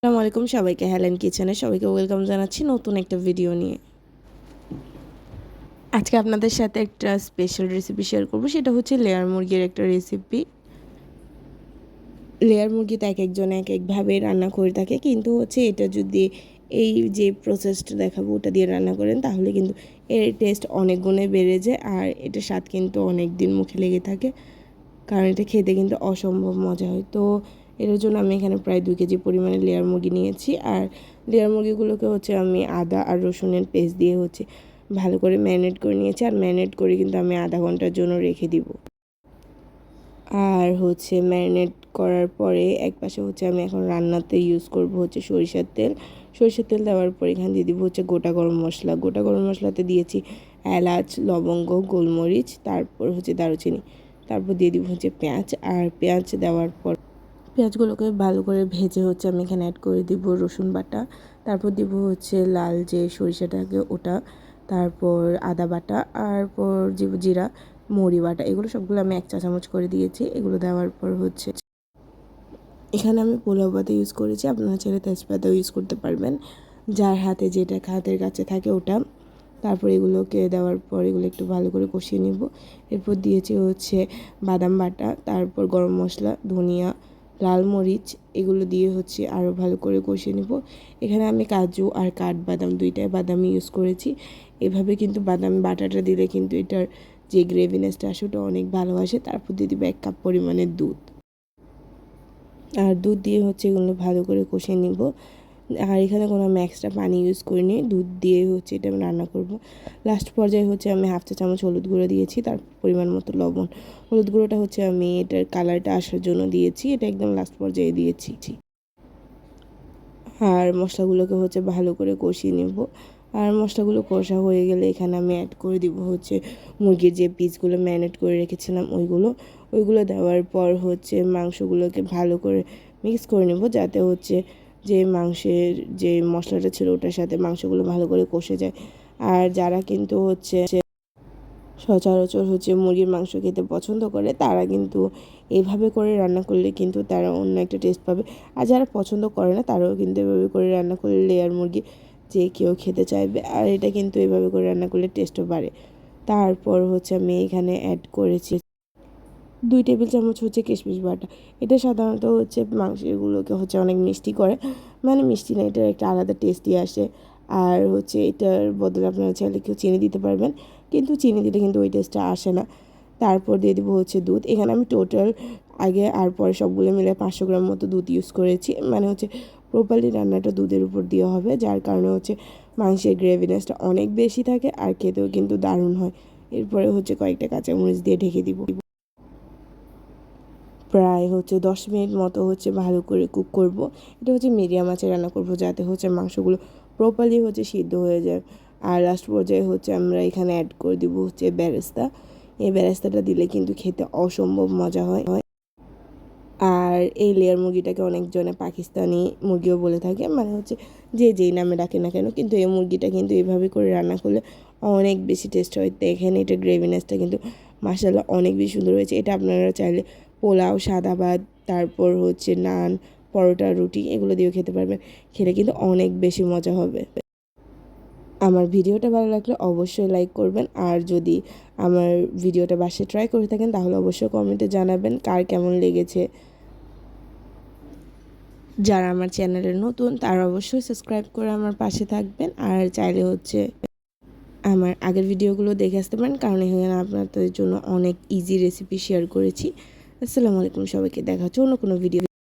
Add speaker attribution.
Speaker 1: আসসালামু আলাইকুম সবাইকে হ্যালেন কিচেনে সবাইকে ওয়েলকাম জানাচ্ছি নতুন একটা ভিডিও নিয়ে। আজকে আপনাদের সাথে একটা স্পেশাল রেসিপি শেয়ার করব, সেটা হচ্ছে লেয়ার মুরগির একটা রেসিপি লেয়ার মুরগি তো এক একজন এক একভাবে রান্না করে থাকে, কিন্তু হচ্ছে এটা যদি এই যে প্রসেসটা দেখাবো, ওটা দিয়ে রান্না করেন, তাহলে কিন্তু এর টেস্ট অনেক গুণে বেড়ে যায়, আর এটা স্বাদ কিন্তু অনেক দিন মুখে লেগে থাকে, কারণ এটা খেতে কিন্তু অসম্ভব মজা হয়। তো এর জন্য আমি এখানে প্রায় দুই কেজি পরিমাণে লেয়ার মুরগি নিয়েছি। আর লেয়ার মুরগিগুলোকে হচ্ছে আমি আদা আর রসুনের পেস্ট দিয়ে হচ্ছে ভালো করে ম্যারিনেট করে নিয়েছি। আর ম্যারিনেট করে কিন্তু আমি আধা ঘণ্টার জন্য রেখে দিব। আর হচ্ছে ম্যারিনেট করার পরে এক পাশে হচ্ছে আমি এখন রান্নাতে ইউজ করব হচ্ছে সরিষার তেল। সরিষার তেল দেওয়ার পর এখানে দিয়ে দিব হচ্ছে গোটা গরম মশলা। গোটা গরম মশলাতে দিয়েছি এলাচ, লবঙ্গ, গোলমরিচ, তারপর হচ্ছে দারুচিনি। তারপর দিয়ে দিব হচ্ছে পেঁয়াজ। আর পেঁয়াজ দেওয়ার পর পেঁয়াজগুলোকে ভালো করে ভেজে হচ্ছে আমি এখানে অ্যাড করে দিব রসুন বাটা, তারপর দিব হচ্ছে লাল যে সরিষাটাকে ওটা, তারপর আদা বাটা আর পর জিরা, মৌরি বাটা, এগুলো সবগুলো আমি এক চা চামচ করে দিয়েছি, এগুলো দেওয়ার পর হচ্ছে এখানে আমি পোলাও পাতা ইউজ করেছি, আপনারা ছেলে তেজপাতাও ইউজ করতে পারবেন, যার হাতে যেটা হাতের কাছে থাকে ওটা, তারপর এগুলোকে দেওয়ার পর এগুলো একটু ভালো করে কষিয়ে নিব, এরপর দিয়েছি হচ্ছে বাদাম বাটা, তারপর গরম মশলা, ধনিয়া লাল মরিচ, এগুলো দিয়ে হচ্ছে আরও ভালো করে কষিয়ে নেব। এখানে আমি কাজু আর কাঠবাদাম দুইটাই বাদাম ইউজ করেছি। এভাবে কিন্তু বাদাম বাটাটা দিলে কিন্তু এটার যে গ্রেভিনেসটা আসে ওটা অনেক ভালো আসে। তারপর দিয়ে দিব এক কাপ পরিমাণের দুধ। আর দুধ দিয়ে হচ্ছে এগুলো ভালো করে কষিয়ে নিব। আর এখানে কোনো আমি এক্সট্রা পানি ইউজ করিনি, দুধ দিয়ে হচ্ছে এটা আমি রান্না করব। লাস্ট পর্যায়ে হচ্ছে আমি হাফ চা চামচ হলুদ গুঁড়ো দিয়েছি, তার পরিমাণ মতো লবণ। হলুদ গুঁড়োটা হচ্ছে আমি এটার কালারটা আসার জন্য দিয়েছি, এটা একদম লাস্ট পর্যায়ে দিয়েছি। আর মশলাগুলোকে হচ্ছে ভালো করে কষিয়ে নেব। আর মশলাগুলো কষা হয়ে গেলে এখানে আমি অ্যাড করে দিব হচ্ছে মুরগির যে পিসগুলো ম্যারিনেট করে রেখেছিলাম ওইগুলো। ওইগুলো দেওয়ার পর হচ্ছে মাংসগুলোকে ভালো করে মিক্স করে নেব, যাতে হচ্ছে যে মাংসের যে মশলাটা ছিল ওটার সাথে মাংসগুলো ভালো করে কষে যায়। আর যারা কিন্তু হচ্ছে সচরাচর হচ্ছে মুরগির মাংস খেতে পছন্দ করে, তারা কিন্তু এভাবে করে রান্না করলে কিন্তু তারা অন্য একটা টেস্ট পাবে। আর যারা পছন্দ করে না, তারাও কিন্তু এভাবে করে রান্না করলে লেয়ার মুরগি যে কেউ খেতে চাইবে, আর এটা কিন্তু এভাবে করে রান্না করলে টেস্টও বাড়ে। তারপর হচ্ছে আমি এখানে অ্যাড করেছি দুই টেবিল চামচ হচ্ছে কিশমিশ বাটা। এটা সাধারণত হচ্ছে মাংসগুলোকে হচ্ছে অনেক মিষ্টি করে। মানে মিষ্টি না, এটার একটা আলাদা টেস্টই আসে। আর হচ্ছে এটার বদলে আপনারা চাইলে কেউ চিনি দিতে পারবেন। কিন্তু চিনি দিলে কিন্তু ওই টেস্টটা আসে না। তারপর দিয়ে দেবো হচ্ছে দুধ। এখানে আমি টোটাল আগে আর পরে সবগুলো মিলে পাঁচশো গ্রাম মতো দুধ ইউজ করেছি। মানে হচ্ছে প্রপারলি রান্নাটা দুধের উপর দেওয়া হবে। যার কারণে হচ্ছে মাংসের গ্রেভিনেসটা অনেক বেশি থাকে আর খেতেও কিন্তু দারুণ হয়। এরপরে হচ্ছে কয়েকটা কাঁচামরিচ দিয়ে ঢেকে দিব। প্রায় হচ্ছে দশ মিনিট মতো হচ্ছে ভালো করে কুক করব। এটা হচ্ছে মিডিয়াম আঁচে রান্না করব যাতে হচ্ছে মাংসগুলো প্রপারলি হচ্ছে সিদ্ধ হয়ে যায়। আর লাস্ট পর্যায়ে হচ্ছে আমরা এখানে অ্যাড করে দিব হচ্ছে ব্যারেস্তা। এই ব্যারেস্তাটা দিলে কিন্তু খেতে অসম্ভব মজা হয়। আর এই লেয়ার মুরগিটাকে অনেকজনে পাকিস্তানি মুরগিও বলে থাকে। মানে হচ্ছে যে যেই নামে ডাকে না কেন, কিন্তু এই মুরগিটা কিন্তু এইভাবে করে রান্না করলে অনেক বেশি টেস্ট হয়। তো এখানে এটা গ্রেভিনেসটা কিন্তু মাসাল্লাহ অনেক বেশি সুন্দর হয়েছে। এটা আপনারা চাইলে পোলাও, সাদা ভাত, তারপর হচ্ছে নান, পরোটা, রুটি, এগুলো দিয়েও খেতে পারবেন খেলে কিন্তু অনেক বেশি মজা হবে। আমার ভিডিওটা ভালো লাগলে অবশ্যই লাইক করবেন। আর যদি আমার ভিডিওটা বাসে ট্রাই করে থাকেন, তাহলে অবশ্যই কমেন্টে জানাবেন কার কেমন লেগেছে। যারা আমার চ্যানেলে নতুন, তারা অবশ্যই সাবস্ক্রাইব করে আমার পাশে থাকবেন। আর চাইলে হচ্ছে আমার আগের ভিডিওগুলো দেখে আসতে পারেন, কারণ এখানে আপনাদের জন্য অনেক ইজি রেসিপি শেয়ার করেছি। আসসালামু আলাইকুম সবাইকে দেখা হচ্ছে অন্য কোনো ভিডিও